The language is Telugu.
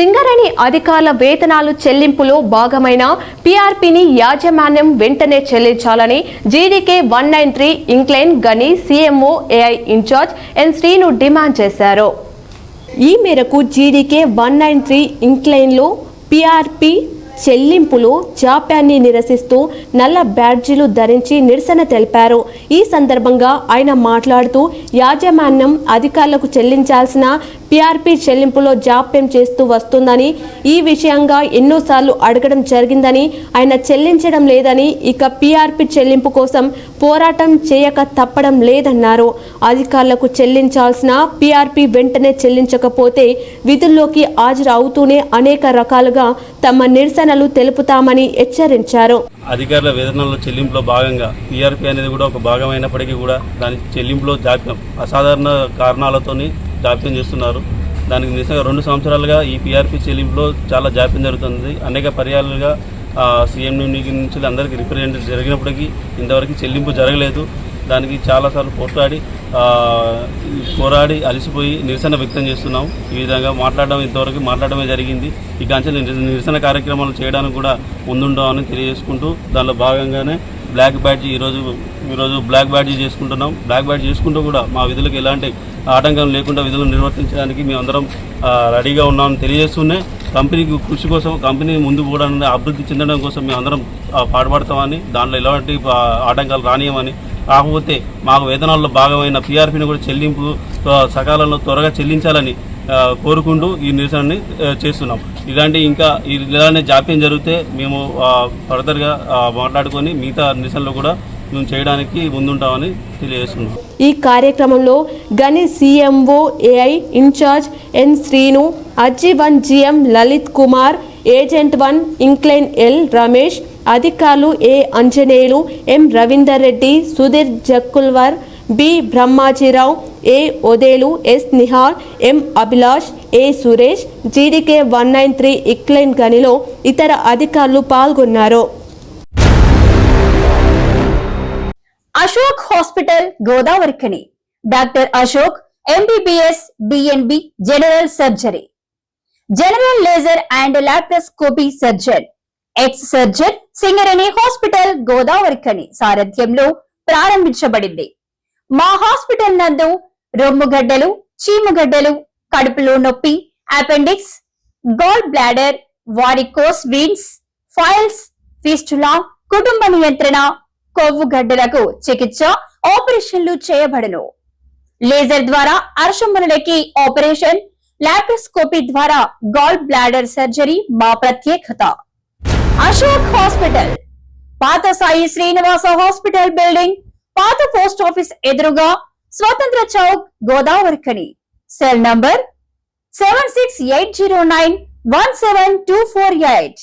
సింగరేణి అధికారుల వేతనాలు చెల్లింపులో భాగమైన పీఆర్పీని యాజమాన్యం వెంటనే చెల్లించాలని GDK one nine three incline గని CMO AI incharge N Srinu demand చేశారు. ఈ మేరకు జీడీకే వన్ నైన్ త్రీ ఇంక్లైన్లో పీఆర్పీ చెల్లింపులు జాప్యాన్ని నిరసిస్తూ నల్ల బ్యాడ్జీలు ధరించి నిరసన తెలిపారు. ఈ సందర్భంగా ఆయన మాట్లాడుతూ యాజమాన్యం అధికారులకు చెల్లించాల్సిన పీఆర్పీ చెల్లింపులో జాప్యం చేస్తూ వస్తుందని ఈ విషయంగా ఎన్నోసార్లు అడగడం జరిగిందని ఆయన చెల్లించడం లేదని ఇక పీఆర్పీ చెల్లింపు కోసం పోరాటం చేయక తప్పడం లేదన్నారు. అధికారులకు చెల్లించాల్సిన పీఆర్పీ వెంటనే చెల్లించకపోతే విధుల్లోకి హాజరు అవుతూనే అనేక రకాలుగా తమ నిరసన నిరసనలు తెలుపుతామని హెచ్చరించారు. అధికారుల వేతనాల చెల్లింపులో భాగంగా పీఆర్పీ అనేది కూడా ఒక భాగమైనప్పటికీ కూడా దాని చెల్లింపులో జాప్యం అసాధారణ కారణాలతోని జాప్యం చేస్తున్నారు. దానికి నిజంగా రెండు సంవత్సరాలుగా ఈ పీఆర్పీ చెల్లింపులో చాలా జాప్యం జరుగుతుంది. అనేక పర్యాలుగా సీఎం నుంచి అందరికీ రిప్రజెంట్ జరిగినప్పటికీ ఇంతవరకు చెల్లింపు జరగలేదు. దానికి చాలాసార్లు పోట్లాడి పోరాడి అలసిపోయి నిరసన వ్యక్తం చేస్తున్నాం. ఈ విధంగా మాట్లాడడం ఇంతవరకు మాట్లాడడమే జరిగింది. ఈ కాంచెలు నిరసన కార్యక్రమాలు చేయడానికి కూడా ముందుండమని తెలియజేసుకుంటూ దానిలో భాగంగానే బ్లాక్ బ్యాడ్జీ ఈరోజు ఈరోజు బ్లాక్ బ్యాడ్జీ చేసుకుంటున్నాం. బ్లాక్ బ్యాడ్జీ చేసుకుంటూ కూడా మా విధులకు ఎలాంటి ఆటంకం లేకుండా విధులు నిర్వర్తించడానికి మేమందరం రెడీగా ఉన్నామని తెలియజేస్తూనే కంపెనీకి కృషి కోసం కంపెనీ ముందు పోవడానికి అభివృద్ధి చెందడం కోసం మేమందరం పాటుపడతామని దాంట్లో ఎలాంటి ఆటంకాలు రానియమని కాకపోతే మాకు వేతనాల్లో భాగమైన పీఆర్పీని కూడా చెల్లింపు సకాలంలో త్వరగా చెల్లించాలని కోరుకుంటూ ఈ నిరసనని చేస్తున్నాం. ఇలాంటి ఇంకా ఇలానే జాప్యం జరిగితే మేము ఫర్దర్గా మాట్లాడుకొని మిగతా నిరసనలు కూడా మేము చేయడానికి ముందుంటామని తెలియజేస్తున్నాం. ఈ కార్యక్రమంలో గని CMO AI incharge N Srinu RG one GM Lalith Kumar agent one incline L Ramesh అధికారులు A Anjaneyulu M Raveender Reddy Sudheer Jakkulwar B Brahmajirao A Odelu S Nihal M Abhilash A Suresh GDK one nine three incline గనిలో ఇతర అధికారులు పాల్గొన్నారు. Ashok hospital Godavari Godavarikhani doctor Ashok MBBS DNB general surgery. General laser and laparoscopy surgeon. Ex surgeon Singareni hospital Godavarikhani సారథ్యంలో ప్రారంభించబడింది. మా హాస్పిటల్ నందు రొమ్ముగడ్డలు చీముగడ్డలు కడుపులో నొప్పి appendix gall bladder varicose veins piles fistula కుటుంబ నియంత్రణ కొవ్వు గడ్డలకు చికిత్స ఆపరేషన్లు చేయబడను. లేజర్ ద్వారా అర్షములకి ఆపరేషన్ లాప్రోస్కోపీ ద్వారా గాల్ బ్లాడర్ సర్జరీ మా ప్రత్యేకత. అశోక్ హాస్పిటల్. పాత సాయి శ్రీనివాస హాస్పిటల్ బిల్డింగ్ పాత పోస్ట్ ఆఫీస్ ఎదురుగా Swatantra Chowk Godavarikhani. Cell number seven six eight zero nine one seven two four eight.